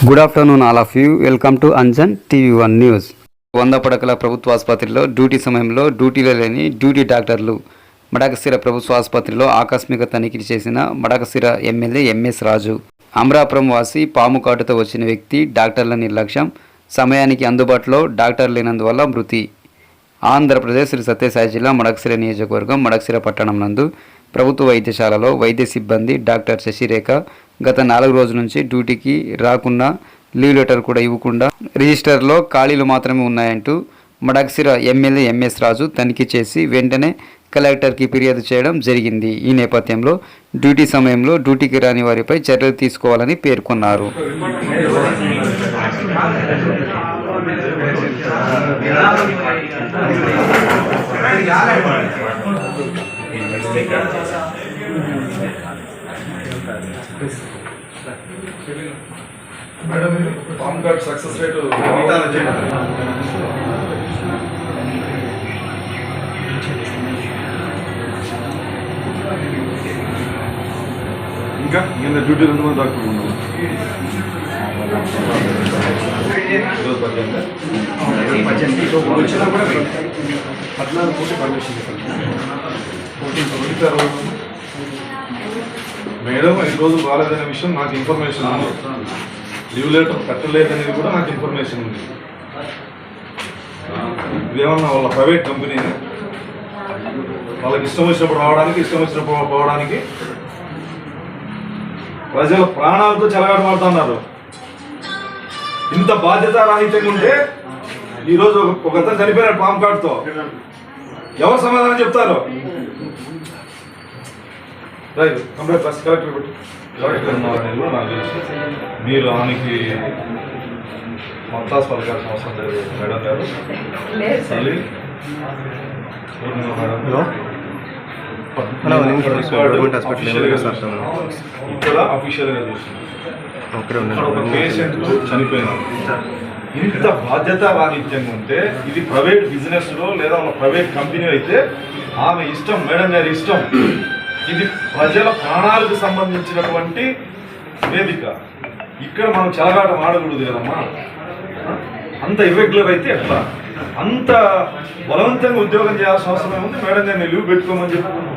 Good afternoon all of you welcome to Anjan TV one news వంద పడకల ప్రభుత్వ ఆసుపత్రిలో డ్యూటీ సమయంలో డ్యూటీలో లేని డ్యూటీ డాక్టర్లు మడకశిర ప్రభుత్వ ఆసుపత్రిలో ఆకస్మిక తనిఖీ చేసిన మడకశిర ఎమ్మెల్యే ఎంఎస్ రాజు. అమరాపురం వాసి పాము కాటుతో వచ్చిన వ్యక్తి డాక్టర్ల నిర్లక్ష్యం సమయానికి అందుబాటులో డాక్టర్ లేనందువల్ల మృతి. ఆంధ్రప్రదేశ్ శ్రీ సత్యసాయి జిల్లా మడకశిర నియోజకవర్గం మడకశిర పట్టణం నందు ప్రభుత్వ వైద్యశాలలో వైద్య సిబ్బంది డాక్టర్ శశిరేఖ గత నాలుగు రోజుల నుంచి డ్యూటీకి రాకుండా లీవ్ లెటర్ కూడా ఇవ్వకుండా రిజిస్టర్లో ఖాళీలు మాత్రమే ఉన్నాయంటూ మడక్సిర ఎమ్మెల్యే ఎంఎస్ రాజు తనిఖీ చేసి వెంటనే కలెక్టర్కి ఫిర్యాదు చేయడం జరిగింది. ఈ నేపథ్యంలో డ్యూటీ సమయంలో డ్యూటీకి రాని వారిపై చర్యలు తీసుకోవాలని పేర్కొన్నారు. మేడం కార్డ్ సక్సెస్ రేటు ఇంకా నిన్న డాక్టర్లు ఉన్నారు ఈరోజు పద్దెనిమిది. పద్నాలుగు కోటి పర్మిషన్? మేడం ఈ రోజు బాగాలేదనే విషయం నాకు ఇన్ఫర్మేషన్ లీవ్ లెటర్ కట్టలేదనేది కూడా నాకు ఇన్ఫర్మేషన్ ఉంది. ఇదేమన్నా వాళ్ళ ప్రైవేట్ కంపెనీ వాళ్ళకి ఇష్టం వచ్చినప్పుడు రావడానికి ఇష్టం వచ్చినప్పుడు పోవడానికి ప్రజల ప్రాణాలతో చెలగాటమాడుతున్నారు ఇంత బాధ్యత రాహిత్యంగా ఉంటే ఈరోజు ఒక- ఒక అతను చనిపోయినాడు పామ్ కార్డ్తో. ఎవరు సమాధానం చెప్తారు? కంప్లీట్ ఫస్ట్ కలెక్టర్ పెట్టి కలెక్టర్ ఉన్నారనేది కూడా నాకు తెలుసు మీరు ఆమెకి మొత్తాస్ పలకాల్సిన అవసరం లేదు మేడం గారు? Madam hello. ఇక్కడ అఫీషియల్గా చూస్తున్నాం. ఇక్కడ పేషెంట్ చనిపోయినాడు ఇంత బాధ్యత రాహిత్యంగా ఉంటే ఇది ప్రైవేట్ బిజినెస్లో లేదా ఒక ప్రైవేట్ కంపెనీ అయితే ఆమె ఇష్టం మేడం గారి ఇష్టం. ఇది ప్రజల ప్రాణాలకు సంబంధించినటువంటి వేదిక. ఇక్కడ మనం చెలగాటం ఆడకూడదు కదమ్మా. అంత ఇర్రెగ్యులర్ అయితే ఎట్లా? అంత బలవంతంగా ఉద్యోగం చేయాల్సిన అవసరం ఏముంది? మేడం గారిని లీవ్ పెట్టుకోమని చెప్పి నువ్వు